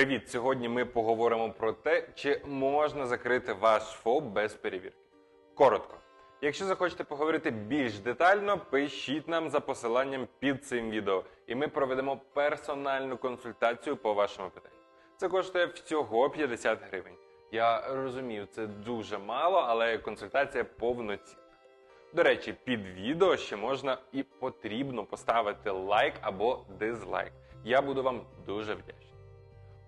Привіт! Сьогодні ми поговоримо про те, чи можна закрити ваш ФОП без перевірки. Коротко. Якщо захочете поговорити більш детально, пишіть нам за посиланням під цим відео, і ми проведемо персональну консультацію по вашому питанню. Це коштує всього 50 гривень. Я розумію, це дуже мало, але консультація повноцінна. До речі, під відео ще можна і потрібно поставити лайк або дизлайк. Я буду вам дуже вдячний.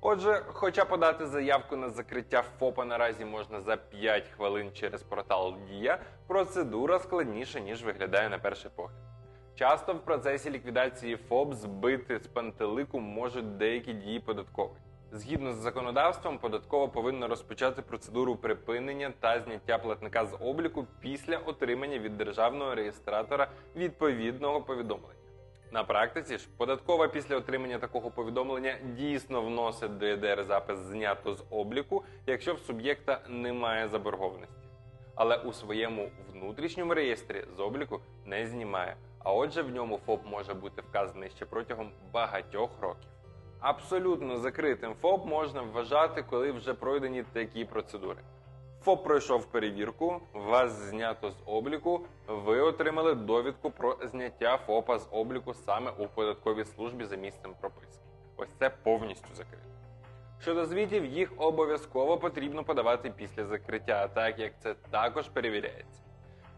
Отже, хоча подати заявку на закриття ФОПа наразі можна за 5 хвилин через портал Дія, процедура складніша, ніж виглядає на перший погляд. Часто в процесі ліквідації ФОП збити з пантелику можуть деякі дії податкової. Згідно з законодавством, податкова повинна розпочати процедуру припинення та зняття платника з обліку після отримання від державного реєстратора відповідного повідомлення. На практиці ж податкова після отримання такого повідомлення дійсно вносить до ЄДР запис знято з обліку, якщо в суб'єкта немає заборгованості. Але у своєму внутрішньому реєстрі з обліку не знімає. А отже, в ньому ФОП може бути вказаний ще протягом багатьох років. Абсолютно закритим ФОП можна вважати, коли вже пройдені такі процедури. ФОП пройшов перевірку, вас знято з обліку, ви отримали довідку про зняття ФОПа з обліку саме у податковій службі за місцем прописки. Ось це повністю закрито. Щодо звітів, їх обов'язково потрібно подавати після закриття, так як це також перевіряється.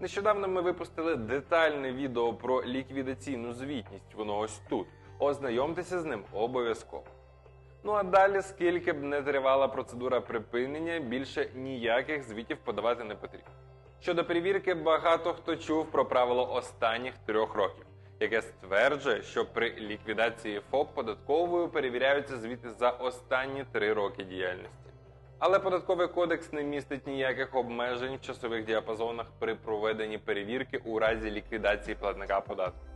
Нещодавно ми випустили детальне відео про ліквідаційну звітність, воно ось тут. Ознайомтеся з ним обов'язково. Ну а далі, скільки б не тривала процедура припинення, більше ніяких звітів подавати не потрібно. Щодо перевірки, багато хто чув про правило останніх трьох років, яке стверджує, що при ліквідації ФОП податковою перевіряються звіти за останні три роки діяльності. Але податковий кодекс не містить ніяких обмежень в часових діапазонах при проведенні перевірки у разі ліквідації платника податку.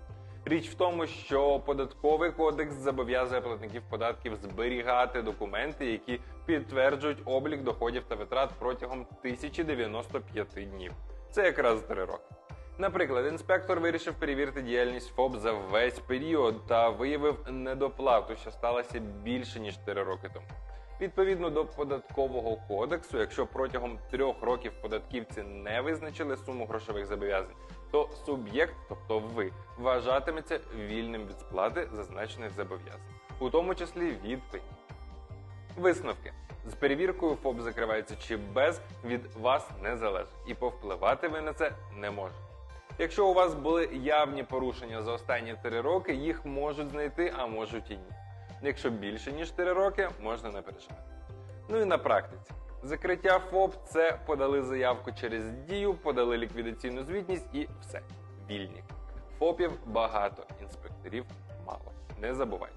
Річ в тому, що податковий кодекс зобов'язує платників податків зберігати документи, які підтверджують облік доходів та витрат протягом 1095 днів. Це якраз 3 роки. Наприклад, інспектор вирішив перевірити діяльність ФОП за весь період та виявив недоплату, що сталося більше ніж 4 роки тому. Відповідно до податкового кодексу, якщо протягом трьох років податківці не визначили суму грошових зобов'язань, то суб'єкт, тобто ви, вважатиметься вільним від сплати зазначених зобов'язань, у тому числі від пені. Висновки з перевіркою ФОП закривається чи без від вас не залежить, і повпливати ви на це не можете. Якщо у вас були явні порушення за останні 3 роки, їх можуть знайти, а можуть і ні. Якщо більше ніж 4 роки, можна не переживати. Ну і на практиці. Закриття ФОП це подали заявку через дію, подали ліквідаційну звітність і все. Вільні. ФОПів багато, інспекторів мало. Не забувайте.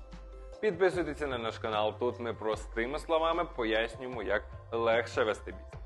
Підписуйтеся на наш канал. Тут ми простими словами пояснюємо, як легше вести бізнес.